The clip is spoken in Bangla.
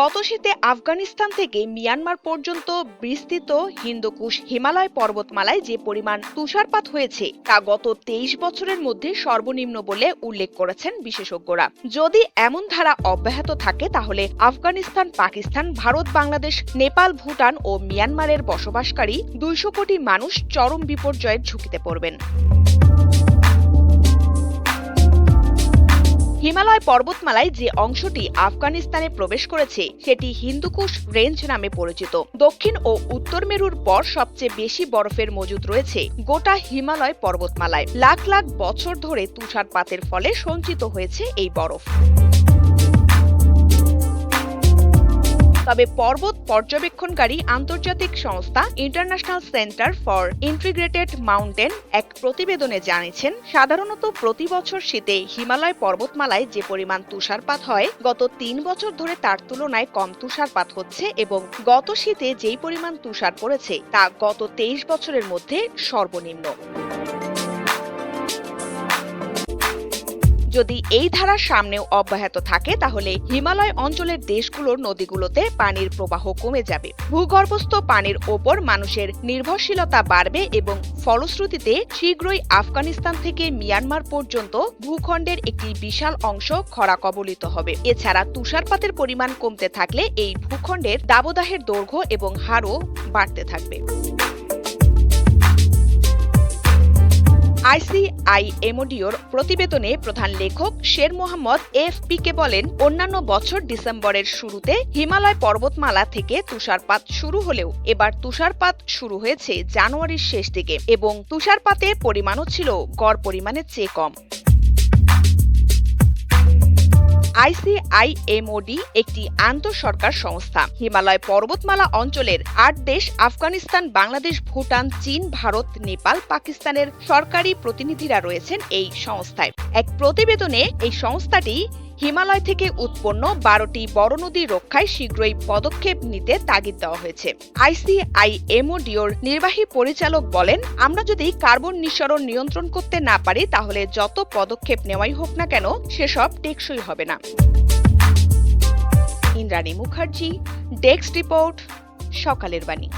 গত শীতে আফগানিস্তান থেকে মিয়ানমার পর্যন্ত বিস্তৃত হিন্দুকুশ হিমালয় পর্বতমালায় যে পরিমাণ তুষারপাত হয়েছে, তা গত তেইশ বছরের মধ্যে সর্বনিম্ন বলে উল্লেখ করেছেন বিশেষজ্ঞরা। যদি এমন ধারা অব্যাহত থাকে, তাহলে আফগানিস্তান, পাকিস্তান, ভারত, বাংলাদেশ, নেপাল, ভুটান ও মিয়ানমারের বসবাসকারী দুইশো কোটি মানুষ চরম বিপর্যয়ের ঝুঁকিতে পড়বেন। হিমালয় পর্বতমালায় যে অংশটি আফগানিস্তানে প্রবেশ করেছে, সেটি হিন্দুকুশ রেঞ্জ নামে পরিচিত। দক্ষিণ ও উত্তর মেরুর পর সবচেয়ে বেশি বরফের মজুদ রয়েছে গোটা হিমালয় পর্বতমালায়। লাখ লাখ বছর ধরে তুষারপাতের ফলে সঞ্চিত হয়েছে এই বরফ। তবে পর্বত পর্যবেক্ষণকারী আন্তর্জাতিক সংস্থা international centre for integrated mountain এক প্রতিবেদনে জানিয়েছেন, সাধারণত প্রতি বছর শীতে হিমালয় পর্বতমালায় যে পরিমাণ তুষারপাত হয়, গত তিন বছর ধরে তার তুলনায় কম তুষারপাত হচ্ছে এবং গত শীতে যেই পরিমাণ তুষার পড়েছে তা গত তেইশ বছরের মধ্যে সর্বনিম্ন। যদি এই ধারা সামনেও অব্যাহত থাকে, তাহলে হিমালয় অঞ্চলের দেশগুলোর নদীগুলোতে পানির প্রবাহ কমে যাবে। ভূগর্ভস্থ পানির ওপর মানুষের নির্ভরশীলতা বাড়বে এবং ফলশ্রুতিতে শীঘ্রই আফগানিস্তান থেকে মিয়ানমার পর্যন্ত ভূখণ্ডের একটি বিশাল অংশ খরা কবলিত হবে। এছাড়া তুষারপাতের পরিমাণ কমতে থাকলে এই ভূখণ্ডের দাবদাহের দৈর্ঘ্য এবং হারও বাড়তে থাকবে। আইসিআইএমওডিওর প্রতিবেদনে প্রধান লেখক শের মোহাম্মদ এফপিকে বলেন, অন্যান্য বছর ডিসেম্বরের শুরুতে হিমালয় পর্বতমালা থেকে তুষারপাত শুরু হলেও এবার তুষারপাত শুরু হয়েছে জানুয়ারির শেষ দিকে এবং তুষারপাতের পরিমাণও ছিল গড় পরিমাণের চেয়ে কম। আইসিআইএমওডি একটি আন্তঃসরকার সংস্থা। হিমালয় পর্বতমালা অঞ্চলের আট দেশ আফগানিস্তান, বাংলাদেশ, ভুটান, চীন, ভারত, নেপাল, পাকিস্তানের সরকারি প্রতিনিধিরা রয়েছেন এই সংস্থায়। এক প্রতিবেদনে এই সংস্থাটি হিমালয় থেকে উৎপন্ন বারোটি বড় নদী রক্ষায় শীঘ্রই পদক্ষেপ নিতে তাগিদ দেওয়া হয়েছে। আইসিআইএমওডিওর নির্বাহী পরিচালক বলেন, আমরা যদি কার্বন নিঃসরণ নিয়ন্ত্রণ করতে না পারি, তাহলে যত পদক্ষেপ নেওয়াই হোক না কেন, সেসব টেকসই হবে না। ইন্দ্রাণী মুখার্জি, ডেস্ক রিপোর্ট, সকালের বাণী।